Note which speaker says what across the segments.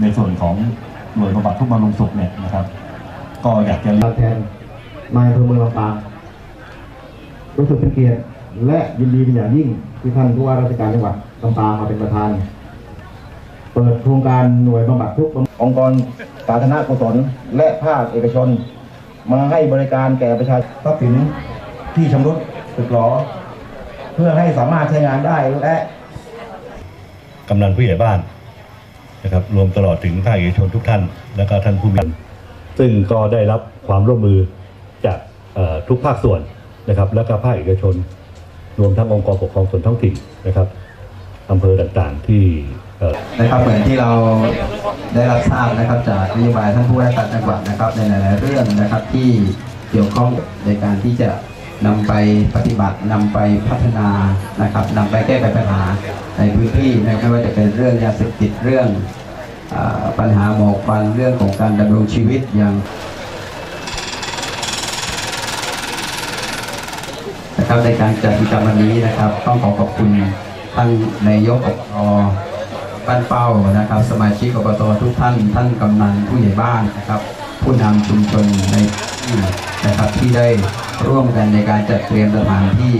Speaker 1: ในส่วนของหน่วยบำบัดทุกข์บำรุงสุขเนี่ยนะครับ ก็อยากจะเรียน
Speaker 2: ตอบแทนนายอำเภอเมืองลำปางรู้สึกเป็นเกียรติและยินดีเป็นอย่างยิ่งที่ท่านผู้ว่าราชการจังหวัดลำปางมาเป็นประธาน เปิดโครงการหน่วยบำบัดทุกข์องค์กรสาธารณกุศลและภาคเอกชน มาให้บริการแก่ประชาชนทรัพย์สินที่ชำรุดสึกหรอเพื่อให้สามารถใช้งานได้และ
Speaker 3: กำนันผู้ใหญ่บ้าน นะครับรวมตลอดถึงภาคเอกชนทุกท่าน แล้วก็ท่านผู้มีซึ่งก็ได้รับความร่วมมือจากทุกภาคส่วนนะครับ แล้วก็ภาคเอกชน รวมทั้งองค์กรปกครองส่วนท้องถิ่นนะครับอำเภอต่างๆที่
Speaker 4: นะครับเหมือนที่เราได้รับทราบนะครับจากนโยบายท่านผู้ว่าการจังหวัดนะครับในหลายๆเรื่องนะครับที่เกี่ยวข้องในการที่จะ นำไปปฏิบัตินำไปพัฒนานะครับนำไปแก้ไขปัญหาในพื้นที่ไม่ว่าจะเป็นเรื่องยาเสพติดเรื่องอปัญหาหมอกควันเรื่องของการดำรงชีวิตอย่างนะครับในการจัดกิจกรรมวันนี้นะครับ ต้องขอขอบคุณท่านนายกอบตบ้านเป้านะครับ สมาชิกอบตทุกท่าน ท่านกำนันผู้ใหญ่บ้านนะครับ ผู้นำชุมชนในที่นะครับที่ได้ร่วมกันในการจัดเตรียมสถานที่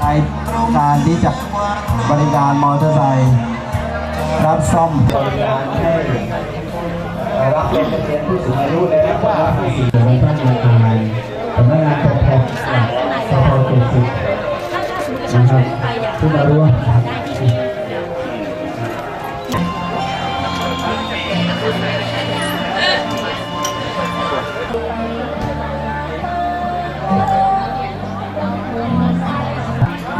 Speaker 2: ในการที่จะบริการมอเตอร์ไซค์รับซ่อมบริการให้ รับเป็นนักเรียนผู้สูงอายุและรับผู้สูงอายุท่านประธานสำนักงานปกครองสพเจ็ดสิบนะครับที่มาร่วม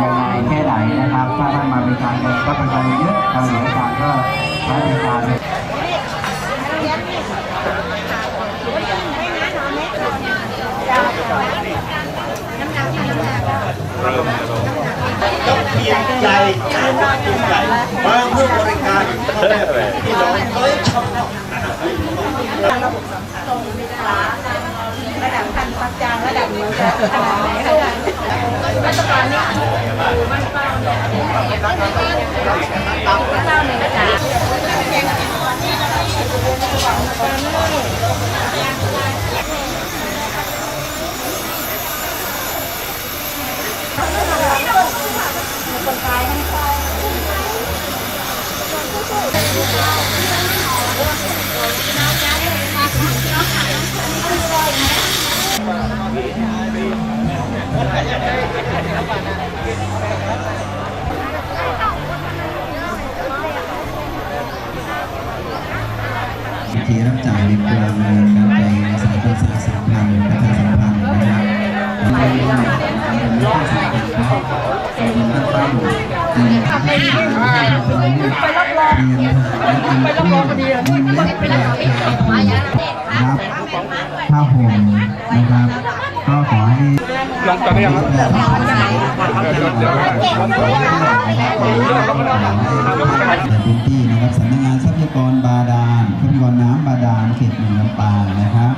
Speaker 4: ยังไงแค่ไหนนะครับ ถ้าท่านมาบริการกันก็บริการเยอะการบริการก็ใช้บริการ
Speaker 5: ใจใจมากจริงใจมาเพื่อบริการพี่น้องเอ้ยชอบ
Speaker 6: ระดับพันปักจางระดับเมืองจะขนาดไหนขนาดมาตรการนี้คือมันเป้าเนี่ยมันเป้าเนี่ยจ้
Speaker 4: วิธีรับจ่ายในครัวเรือนการไปสายประชาสัมพันธ์ประชาสัมพันธ์นะครับ ในเองของการเป็นประชาสัมพันธ์ครับเป็นตั้งเป้าในการที่จะเป็นเรื่องเรียนทหารและการที่มีเล็บราคาถูกรับผ้าห่มนะครับ ก็ขอให้ลองจับได้ยังครับในพื้นที่นะครับสำนักงานทรัพยากรบาดาลทรัพยากรน้ำบาดาลเขตหนึ่งลำปางนะครับ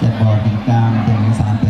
Speaker 4: จัดบ่อกิจกรรมเป็นสาร